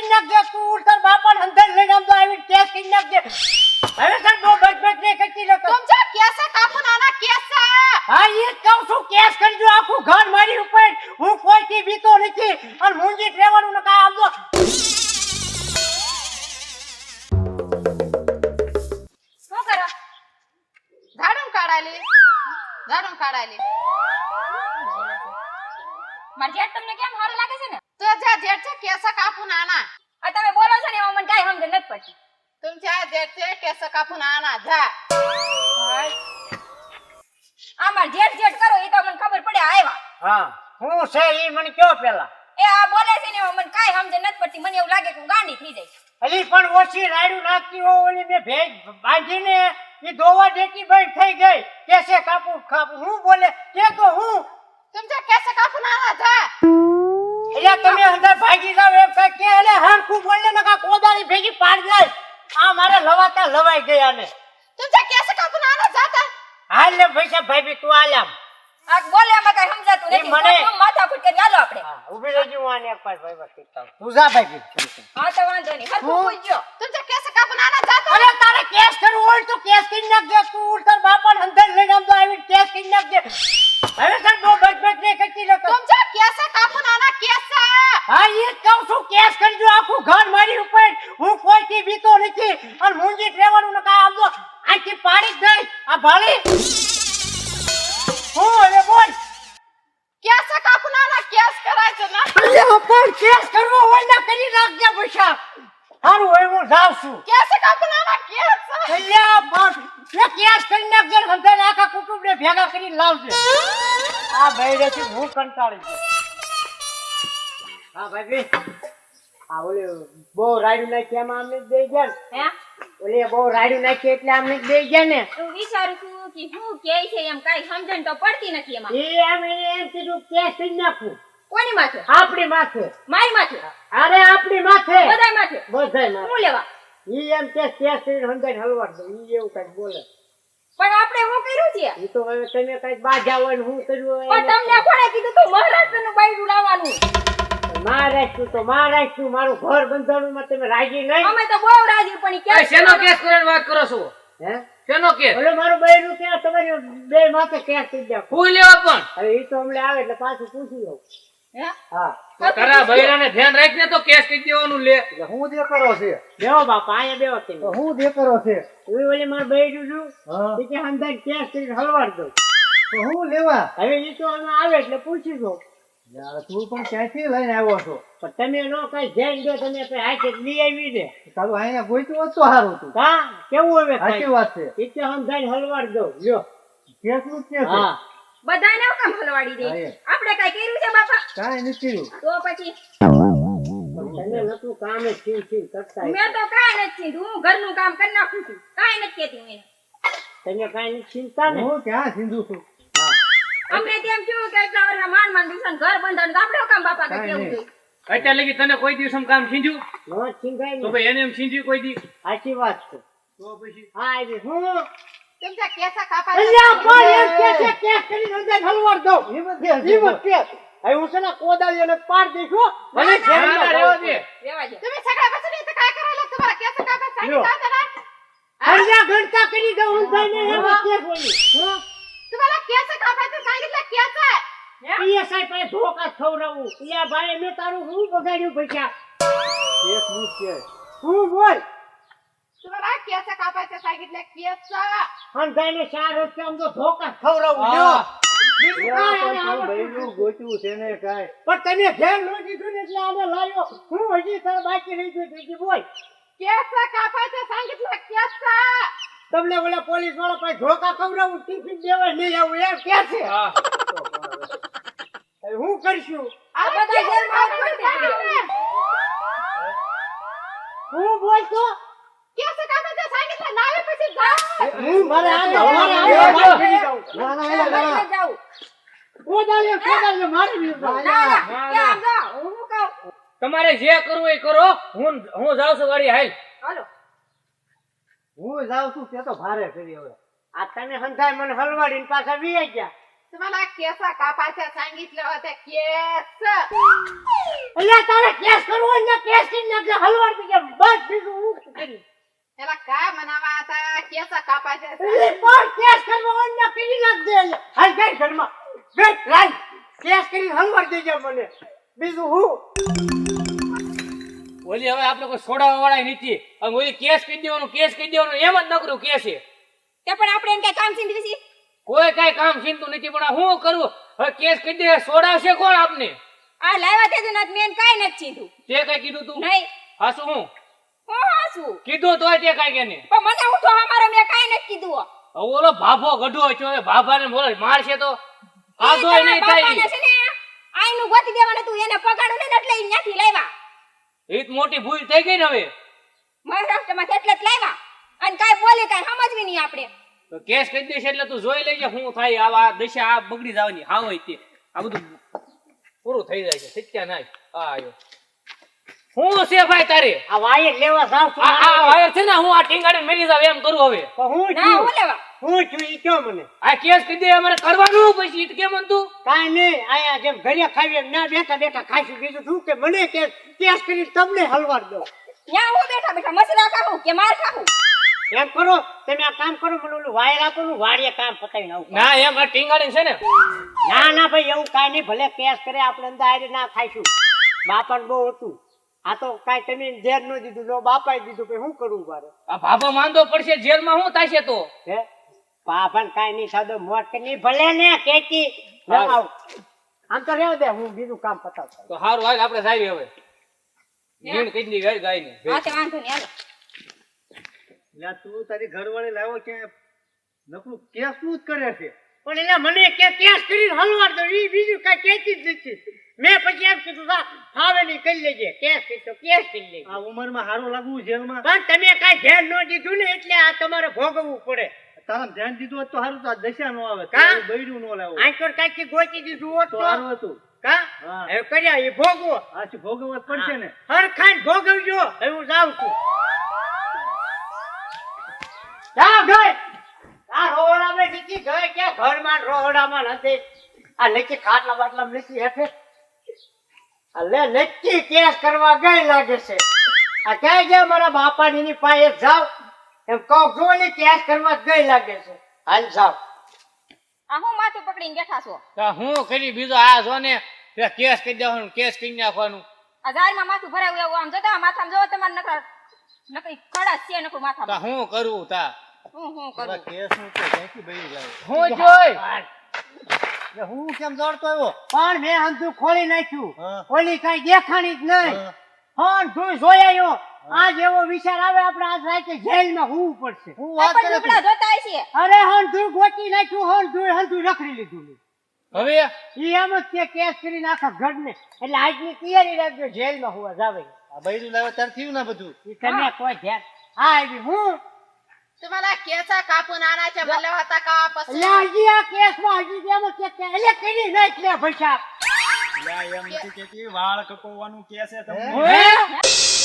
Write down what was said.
કરી નાખજે સ્કૂલ તાર બાપાને અંદર લઈને આમ તો આવીને કેસ કરી નાખજે હવે સર બહુ બચબચ નહીં કરતી લોકો તુમ જો કેસ કાકુ નાના કેસ હા એ જ કહું છું કેસ કરજો આખું ઘર છે ટેસ કાપું આના જા. આમાં જેટ જેટ કરો એ તો મને ખબર પડે આવ્યા હા હું છે ઈ મને કયો પેલા? એ આ બોલે છે ને મને કાઈ સમજ નથી પડતી. મને એવું લાગે કે હું ગાંડી થઈ જઈશ. અલી પણ ઓછી રાયડું નાખતી હો ઓલી મે ભેજ બાંધીને ઈ ધોવા દેતી બંધ થઈ ગઈ. કેસે કાપુ ખાપુ હું બોલે કે તો હું? તમ જા કેસે ના આના જા. એટલે તમે અંદર ભાગી જાવ એમ કે? એટલે હરખું બોલે ને કા કોદાળી ભેગી પાડ જાય આ મારે લવાતા લવાઈ ગયા ને તું કેસે કાકુ ના જાતા? હાલ લે પૈસા ભાઈ બી તું આલામ આ બોલે માં કઈ સમજાતું નથી. મને માથા ફૂટ કરી આલો આપણે. હા રહેજો હું આને એક ભાઈ બસ તું જા ભાઈ હા તો વાંધો નહીં. હર પૂછજો. તું જે કેસે કાકુ ના જાતા? અરે તારે કેસ કરવું હોય તો કેસ કરી નાખ દે તું ઉડતર બાપા અંદર લઈ આમ તો આવી કેસ કરી નાખ દે હવે સર બહુ બચબચ નહીં કરતી લોકો તું. જે કેસે કાકુ ના કેસ હા એ કહું છું કેસ કરજો આખું ઘર મારી ઉપર. હું કોઈથી બીતો નથી. અને મુંજી ટ્રેવાનું ને કાંઈ આવજો આખી પાડી જ આ ભાળી. હું હવે બોલ. કેસ કાકુ? ના ના કેસ કરાય છે ના. અલ્યા પણ કેસ કરવો હોય ના કરી નાખજે પૈસા. હારું હોય હું જાઉં છું. કેસ કાકુ? ના ના કેસ અલ્યા પણ એ કેસ કરી નાખજે સંધે આખા કુટુંબને ભેગા કરી લાવજે. આ ભાઈ રેથી હું કંટાળી ગયો. હા ભાઈ આ ઓલે બહુ રાયડું નાખી એમાં અમને દઈ ગયા હે? ઓલે બહુ રાયડું નાખી એટલે અમને દઈ ગયા ને. હું વિચારું છું કે શું કે છે એમ કાંઈ સમજણ તો પડતી નથી એમાં. એ એમ એમ કીધું કેસ કરી નાખું. કોની માથે? આપણી માથે. મારી માથે? અરે આપણી માથે. બધાય માથે? બધાય માથે. હું લેવા? ઈ એમ કે કે હલવાડ દો ઈ એવું કંઈક બોલે. પણ આપણે શું કર્યું છે? ઈ તો હવે તમે કંઈક બાજા હોય ને હું કર્યું પણ તમને કોણે કીધું તું મહારાષ્ટ્ર તો મહારાષ્ટ્ર મારું ઘર બંધારણમાં તમે રાજી નહીં. અમે તો બહુ રાજી પણ ઈ શેનો કેસ કરીને વાત કરો છો? હે? શેનો કેસ? ઓલો મારું બૈરું કે તમારી બે માથે કેસ થઈ જાય ફૂઈ લેવા પણ. હવે ઈ તો હમણાં આવે એટલે પાછું પૂછી લઉં. હે? હા. તારા બૈરાને ધ્યાન રાખીને તો કેસ કહી દેવાનું લે. હું દે કરો છે? બેહો બાપા અહીંયા બેહો તમે. હું દે કરો છે? હવે ઓલી મારું બૈરું છું કે હંધાઈને કેસ કરીને હલવાડ દઉં. તો હું લેવા? હવે ઈ તો આવે એટલે પૂછી દઉં યાર તું પણ ક્યાંથી લઈને આવ્યો છો. પણ તમે નો કઈ ધ્યાન દો તમે કઈ હાથે લઈ આવી દે તારું અહીંયા ગોઈતું હોત સારું હા કેવું હવે સાચી વાત છે. ઈ સમજાઈને હલવાડ દઉં. લ્યો. કેસનું કે હા. બધાને કામ હલવાડી દે? આપણે કઈ કર્યું છે બાપા? કાંઈ નથી. તો પછી? તને નતું કામ જ છીન છીન કરતા મેં તો કાંઈ નથી કીધું. હું ઘરનું કામ કરી નાખું છું. કાંઈ નથી કહેતી હું એને તમે કાંઈ નથી ચિંતા ને? હું ક્યાં સિંધુ છું? અમને તેમ થયું કે એટલા વર્ષ માંડ માંડ દિવસે ઘર બંધન ગાબડો કામ બાપા કે કેવું જોઈએ અત્યારે લગી તને કોઈ દિવસ કામ છીંજ્યું નો તો ભાઈ એને એમ છીંજ્યું કોઈ દી? સાચી વાત છે. તો પછી? હા એ હું? કરી પાર દેખો તમે સગા વસને તો કાય કરાય લાગ તમારા કેસા કરી દઉં કે तुम्हाला केस कापायचं सांगितलं केस PSI પાસે ધોકા ખવડાવું યા ભાઈ મેં તારું હું બગાડ્યું પૈસા કેસનું જ કે. હું બોલ तुम्हाला केस कापायचं सांगितलं केस અંધાઈને ચાર રસ્તે આમ તો ધોકા ખવડાવું હા. લ્યો. બીજું યાર, કાંઈ પણ આને તારું આવડતું બૈરું ગોત્યું છે ને કાંઈ. પણ તમે ધ્યાન ન દીધું ને એટલે આને લાવ્યો હું હજી તારે બાકી રહી ગઈ બીજી બોલ केस कापायचं सांगितलं केस તમને ઓલા પોલીસ વાળો કોઈ ધોકા ખવડાવું ટિફિન દેવાય નહીં આવું યાર ક્યાં છે? હું. કરશું? આ બધા જેલમાં હું બોલતો? હું મારે મારી તમારે જે કરવું એ કરો. હું હું જાઉં છું ગાડી હાલ. હાલો. હું જાઉં છું તે તો ભારે કરી હવે આ તમે હંધાય મને હલવાડીને પાછા વી ગયા तुम्हाला केस कापायचं सांगितलं होतं केस એટલે તારે કેસ કરવો હોય ને કેસ કરી નાખજે હલવાડ થઈ ગયા બસ બીજું હું શું કરીશ? त्याला काय म्हणावा आता केस कापायचे એટલે પણ કેસ કરવો હોય ને કરી નાખજે એટલે. હાલ ગઈ ઘરમાં ગઈ લાઈ કેસ કરી હલવાડ દેજે મને બીજું હું ઓલી હવે આપણે કોઈ છોડાવવા વાળા નથી. અને ઓલી કેસ કહી દેવાનું કેસ કહી દેવાનું એમ જ નકરું કે છે. તે પણ આપણે એને કઈ કામ ચીંધવી છે? કોઈ કઈ કામ ચીંતું નથી પણ હું કરું? હવે કેસ કહી દે છોડાવશે કોણ આપને? આ લાવ્યા તે જ મેં કઈ નથી ચીંધું તે કઈ કીધું તું? નહીં. હાસું હું? હું હાસું? કીધું તોય તે કઈ કે નહીં. પણ મને ઉઠો અમારો મેં કઈ નથી કીધું હવે ઓલો ભાભો ગઢો છો હવે ભાભાને બોલે મારશે તો? આ તો નહીં થાય. આઈનું ગોતી દેવાનું તું એને પગાડું ને એટલે ઈ ન્યાથી લાવ્યા એ મોટી ભૂલ થઈ ગઈ ને હવે. મહારાષ્ટ્રમાં એટલે જ લાવ્યા અને કાઈ બોલે કાઈ સમજવી નહીં આપણે. તો કેસ કરી દેશે એટલે તું જોઈ લેજે શું થાય આ દશા આ બગડી જવાની. હા હોય તે. આ બધું પૂરું થઈ જાય છે. સત્યા નાય. આ આયો. હું છે ભાઈ તારે? આ વાયર લેવા જાવ છું આ આ વાયર છે ને હું આ ટીંગાડે મેરી જાવ એમ કરું હવે. હું ના હું લેવા. હું છું ઈ કયો મને? આ કેસ કહી અમારે કરવાનું પછી ઈ કેમ હતું? કાંઈ નહીં આયા જેમ ઘરે ખાવી એમ ના બેઠા બેઠા ખાઈશું બીજું શું કે મને કેસ કેસ કરી તમને હલવાડ દો. ત્યાં હું બેઠા બેઠા મસલા ખાવું કે માર ખાવું એમ કરો તમે આ કામ કરો મને ઓલું વાયર આપો નું વાડીએ કામ પતાવી નાખું ના એમ આ ટીંગાડીને છે ને. ના ના ભાઈ એવું કાંઈ નહીં ભલે કેસ કરે આપણે અંદર ના ખાઈશું. બાપણ બહુ હતું. આ તો કાઈ તમે ઝેર નો દીધું નો બાપાએ દીધું કે શું કરવું મારે? આ ભાભો માંદો પડશે જેલમાં શું થશે તો? હે? બાપાને કાઈ નહીં સાદો મોટ કે નહીં ભલે ને કેતી આવ. આમ તો રહેવા દે હું બીજું કામ પતાવતા તો સારું હાલ આપણે સારી હવે. નીણ કેટલી ગાય ગાય ને હા તે વાંધો નહીં હાલો. લ્યા તું તારી ઘરવાળી લાવો કે નકલું કેસનું જ કરે છે. પણ એટલે મને કે કેસ કરીને હલવાડ દો એ બીજું કઈ કહેતી જ નથી. મેં પછી એમ કીધું "જા, ફાવે નહીં કરી લેજે કેસ કીધો તો કેસ કરી લેજે. આ ઉંમરમાં સારું લાગવું જેલમાં. પણ તમે કાંઈ ધ્યાન ન દીધું ને એટલે આ તમારે ભોગવવું પડે. તારા ધ્યાન દીધું હોત તો સારું તો દશા નો આવે કા? બૈરું નો લાવો. આંચોર કાંઈથી ગોચી દીધું હોત તો તો? હતું. કા? હવે કર્યા એ ભોગવો. આ ભોગવવા પડશે ને? હરખાઈને ભોગવજો. હવે હું જાઉં છું. જા ગઈ આ રોહડામાં નીચી ગઈ કે ઘરમાં ને રોહડામાં નથી. આ નીચે ખાટલા બાટલા નીચી હેઠે. આ લે નક્કી કેસ કરવા ગઈ લાગે છે. આ ક્યાંય ગયા? મારા બાપાની ની પાસે જાવ એમ કહું જો ને કરવા ગઈ લાગે છે. હાલ સાહેબ આ હું માથું પકડીને બેઠા છો? તો હું કરી બીજો આ જો ને કેસ કહી દેવાનું કેસ કરી નાખવાનું. આ જારમાં માથું ભરાવું એવું આમ જોતા માથામાં જોવો તમારે નકર નકરી કડા છે નકરું માથામાં. હું કરું તા? હું હું કરું. તો ક્યાંથી લાવે. હું જોઈ. હું કેમ દોડતો આવ્યો? પણ મેં હંધું ખોલી નાખ્યું. ઓલી કઈ દેખાણી જ નહીં. હા. તું તું જોયાયો આ જેવો વિચાર આવે આપણે આજ રાતે જેલમાં હોવું પડશે હું આ વાત પણ કરે લુગડા ધોતા હશે અરે હન તું ગોતી નાખ્યું હન તું હંધું રખડી લીધું મેં. હવે ઈ એમ જ કે કેસ કરીને આખા ઘરને એટલે આજની તૈયારી રાખજો જેલમાં હોવા જાવે આ બૈરું લાવે ત્યારે થયું ને બધું ઈ તમે કોઈ ધ્યાન હા આવી હું तुम्हाला केस कापून आणायचे म्हणलं होता का એટલે હજી આ કેસમાં હજી એમ જ કે એટલે કરી નાખ લે ભૈસા લ્યા, એમ નથી કહેતી, વાળ કપાવવાનું કે છે તમને હે?